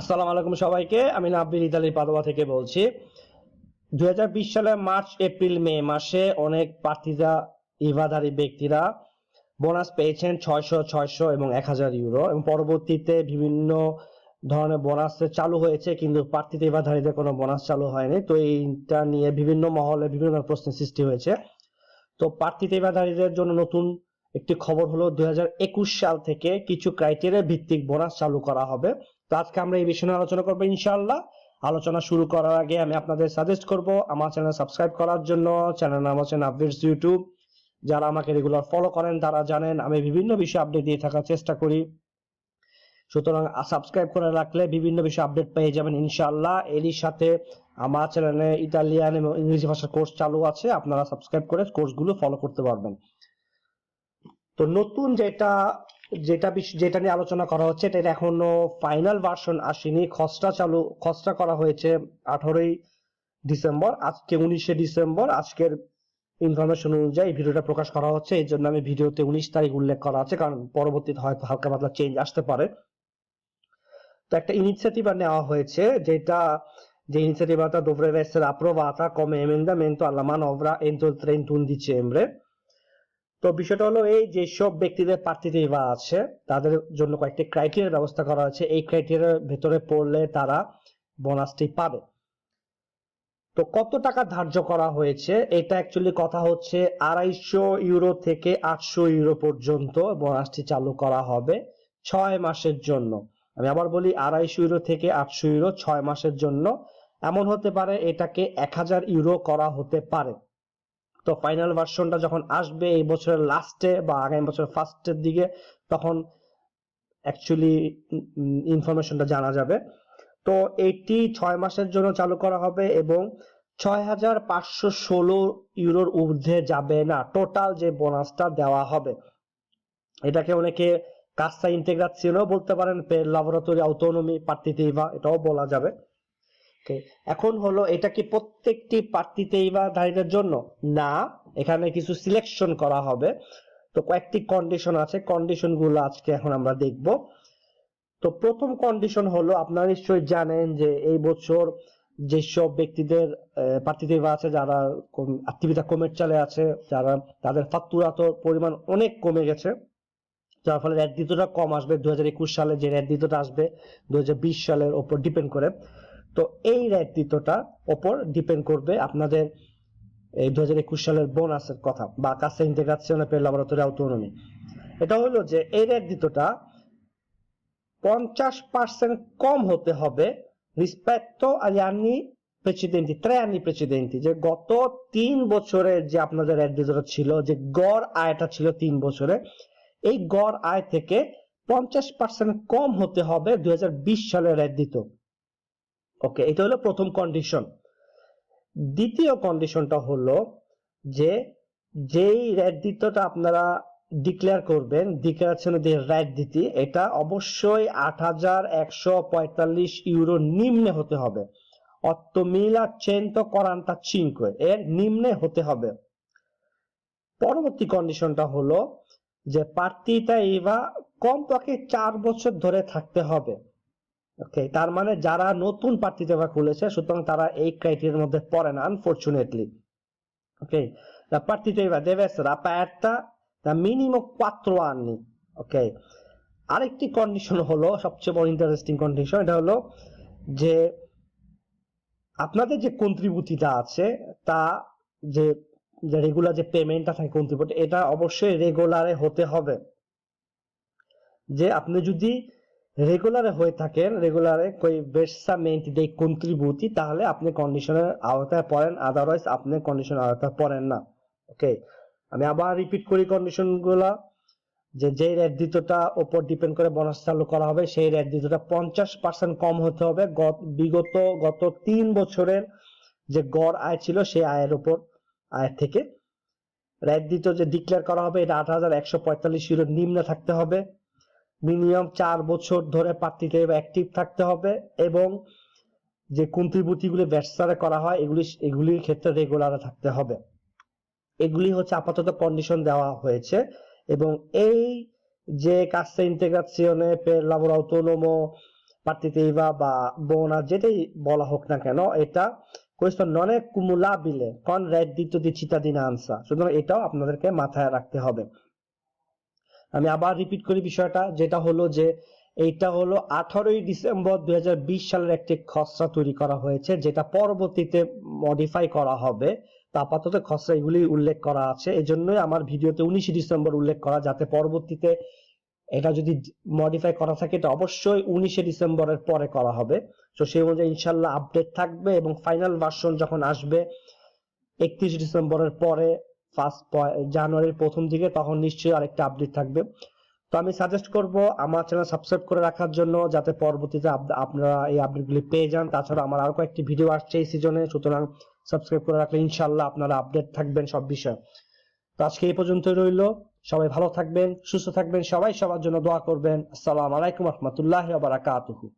আসসালামু আলাইকুম সবাইকে। আমি নাব্বির ইতালির পাদোয়া থেকে বলছি। দু হাজার বিশ সালে মার্চ, এপ্রিল, মে মাসে অনেক প্রার্থীরা ইভাধারী ব্যক্তিরা বোনাস পেয়েছেন ছয়শো ছয়শো এবং এক হাজার ইউরো এবং পরবর্তীতে বিভিন্ন ধরনের বোনাস চালু হয়েছে কিন্তু প্রার্থীতে ইভাধারীদের কোনো বোনাস চালু হয়নি। তো এইটা নিয়ে বিভিন্ন মহলে বিভিন্ন ধরনের প্রশ্নের সৃষ্টি হয়েছে। তো প্রার্থীতে ইভাধারীদের জন্য নতুন একটি খবর হলো, দুই হাজার একুশ সাল থেকে কিছু ক্রাইটেরিয়া ভিত্তিক বোনাস চালু করা হবে। তো আজকে আমরা এই বিষয়ে নিয়ে আলোচনা করব ইনশাআল্লাহ। আলোচনা শুরু করার আগে আমি আপনাদের সাজেস্ট করব আমার চ্যানেল সাবস্ক্রাইব করার জন্য। চ্যানেল নাম হচ্ছে নাভিস ইউটিউব যারা আমাকে রেগুলার ফলো করেন, তারা জানেন আমি বিভিন্ন বিষয়ে আপডেট দিয়ে থাকার চেষ্টা করি। সুতরাং সাবস্ক্রাইব করে রাখলে বিভিন্ন বিষয়ে আপডেট পেয়ে যাবেন ইনশাআল্লাহ। এরই সাথে আমার চ্যানেলে ইতালিয়ান এবং ইংরেজি ভাষার কোর্স চালু আছে। আপনারা সাবস্ক্রাইব করে কোর্সগুলো ফলো করতে পারবেন। তো নতুন যেটা যেটা যেটা নিয়ে আলোচনা করা হচ্ছে, এটা এখনও ফাইনাল ভার্সন আসেনি। খসড়া চালু, খসড়া করা হয়েছে আঠারোই ডিসেম্বর, আজকে উনিশে ডিসেম্বর। আজকের ইনফরমেশন অনুযায়ী ভিডিওটা প্রকাশ করা হচ্ছে। এই জন্য আমি ভিডিওতে উনিশ তারিখ উল্লেখ করা আছে, কারণ পরবর্তীতে হয়তো হালকা পাতলা চেঞ্জ আসতে পারে। তো একটা ইনিশিয়েটিভ নেওয়া হয়েছে, যেটা, যে iniziativa dovrebbe essere approvata come emendamento alla manovra entro il 31 dicembre তো বিষয়টা হলো এই যেসব ব্যক্তিদের প্রার্থীতে ইভা আছে, তাদের জন্য কয়েকটি ক্রাইটেরিয়ার ব্যবস্থা করা হয়েছে। এই ক্রাইটেরিয়ার ভেতরে পড়লে তারা বোনাসটি পাবে। তো কত টাকা ধার্য করা হয়েছে? এটা অ্যাকচুয়ালি কথা হচ্ছে আড়াইশো ইউরো থেকে আটশো ইউরো পর্যন্ত বোনাসটি চালু করা হবে ছয় মাসের জন্য। আমি আবার বলি আড়াইশো ইউরো থেকে আটশো ইউরো ছয় মাসের জন্য। এমন হতে পারে এটাকে এক হাজার ইউরো করা হতে পারে। তো ফাইনাল ভার্সনটা যখন আসবে এই বছরের লাস্টে বা আগামী বছরের ফার্স্টের দিকে, তখন অ্যাকচুয়ালি ইনফরমেশনটা জানা যাবে। তো এটি ছয় মাসের জন্য চালু করা হবে এবং ছয় হাজার পাঁচশো ষোলো ইউরোর ঊর্ধ্বে যাবে না। টোটাল যে বোনাসটা দেওয়া হবে, এটাকে অনেকে কাস্তা ইন্টেগ্রাসিয়নও বলতে পারেন পে ল্যাবরেটরি অটোনমি পার্টিটিভা এটাও বলা যাবে। এখন হলো এটা কি প্রত্যেকটি প্রার্থীতেই বা ধারীদের জন্য? না, এখানে কিছু সিলেকশন করা হবে। তো কয়েকটি কন্ডিশন আছে। কন্ডিশনগুলো আজকে এখন আমরা দেখব। তো প্রথম কন্ডিশন হলো, আপনারা নিশ্চয়ই জানেন যে এই বছর যেসব ব্যক্তিদের প্রার্থীদের আছে, যারা আত্মীয়তা কমের চালে আছে, যারা তাদের ফাত্তুরাত পরিমাণ অনেক কমে গেছে। যার ফলে রেট দিতটা কম আসবে। দুই হাজার একুশ সালে যে রেট দিতটা আসবে, দুই হাজার বিশ সালের ওপর ডিপেন্ড করে। তো এই রেট ওপর ডিপেন্ড করবে আপনাদের এই দু হাজার একুশ সালের বোনাসের কথা বা কাছে ইন্টেগ্রাসিone per lavoratori autonomi এটা হলো যে এই রেট পঞ্চাশ পার্সেন্ট কম হতে হবে rispetto agli anni precedenti tre anni precedenti যে গত তিন বছরে যে আপনাদের দিতটা ছিল, যে গড় আয়টা ছিল তিন বছরে, এই গড় আয় থেকে পঞ্চাশ পার্সেন্ট কম হতে হবে দুই সালের দিত ওকে এটা হলো প্রথম কন্ডিশন দ্বিতীয় কন্ডিশনটা হলো যে, যেই রেট দিতটা আপনারা ডিক্লেয়ার করবেন ডিক্লারেশনে যে রেট দিতি, এটা অবশ্যই আট হাজার একশো পঁয়তাল্লিশ ইউরো নিম্নে হতে হবে। অত্তমিলা চেন্তো করান্তা চিনকো, এর নিম্নে হতে হবে। পরবর্তী কন্ডিশনটা হলো যে প্রার্থীটা ইভা কমপক্ষে চার বছর ধরে থাকতে হবে। ওকে তার মানে যারা নতুন প্রার্থী সেবা খুলেছে, সুতরাং তারা এই ক্রাইটেরিয়ার মধ্যে পড়ে না unfortunately okay la partita deve essere aperta da minimo 4 anni okay আরেকটি কন্ডিশন হলো, সবচেয়ে বড় ইন্টারেস্টিং কন্ডিশন এটা হলো যে আপনাদের যে কন্ট্রিবিউটিটা আছে, তা যে যে রেগুলার যে পেমেন্টটা থাকে কন্ট্রিবিউট এটা অবশ্যই রেগুলারে হতে হবে। যে আপনি যদি রেগুলারে হয়ে থাকেন রেগুলারে কই versamenti dei contributi তাহলে আপনি কন্ডিশনের আওতায় পড়েন আদারওয়াইজ আপনি কন্ডিশনের আওতায় পড়েন না। ওকে আমি আবার রিপিট করি কন্ডিশনগুলা যে যেই রেট দিতটা উপর ডিপেন্ড করে বোনাস চালু করা হবে, সেই রেট দিতটা পঞ্চাশ পার্সেন্ট কম হতে হবে। গত, বিগত, গত তিন বছরের যে গড় আয় ছিল, সেই আয়ের উপর আয়ের থেকে রেট দিত যে ডিক্লেয়ার করা হবে, এটা আট হাজার একশো পঁয়তাল্লিশ ইউরোর নিম্নে থাকতে হবে। মিনিমাম চার বছর ধরে প্রার্থীতে অ্যাক্টিভ থাকতে হবে এবং যে কন্ট্রিবিউটি গুলি ব্যবসারে করা হয়, এগুলি এগুলির ক্ষেত্রে রেগুলারে থাকতে হবে। এগুলি হচ্ছে আপাতত কন্ডিশন দেওয়া হয়েছে এবং এই যে কাজটা ইন্টেগ্রাসিone per lavoro autonomo partita বা বোনাস যেটাই বলা হোক না কেন, এটা questo non è cumulabile con reddito di cittadinanza সুতরাং এটাও আপনাদেরকে মাথায় রাখতে হবে। আমি আবার রিপিট করি বিষয়টা, যেটা হলো যে এইটা হলো আঠারোই ডিসেম্বর দুই হাজার বিশ সালের একটি খসড়া তৈরি করা হয়েছে, যেটা পরবর্তীতে মডিফাই করা হবে। তা আপাতত খসড়া এগুলি উল্লেখ করা আছে। এজন্যই আমার ভিডিওতে উনিশে ডিসেম্বর উল্লেখ করা, যাতে পরবর্তীতে এটা যদি মডিফাই করা থাকে, এটা অবশ্যই উনিশে ডিসেম্বরের পরে করা হবে। তো সেই অনুযায়ী ইনশাল্লাহ আপডেট থাকবে এবং ফাইনাল ভার্সন যখন আসবে, একত্রিশ ডিসেম্বরের পরে ফার্স্ট জানুয়ারির প্রথম দিকে তখন নিশ্চয়ই আরেকটা আপডেট থাকবে। তো আমি সাজেস্ট করব আমার চ্যানেল সাবস্ক্রাইব করে রাখার জন্য যাতে পরবর্তীতে আপ- আপনারা এই আপডেটগুলি পেয়ে যান। তাছাড়া আমার আরও কয়েকটি ভিডিও আসছে এই সিজনে সুতরাং সাবস্ক্রাইব করে রাখলে ইনশাল্লাহ আপনারা আপডেট থাকবেন সব বিষয়ে। তো আজকে এই পর্যন্তই রইল। সবাই ভালো থাকবেন, সুস্থ থাকবেন, সবাই সবার জন্য দোয়া করবেন। আসসালামু আলাইকুম রহমতুল্লাহ বারাকাতুহু।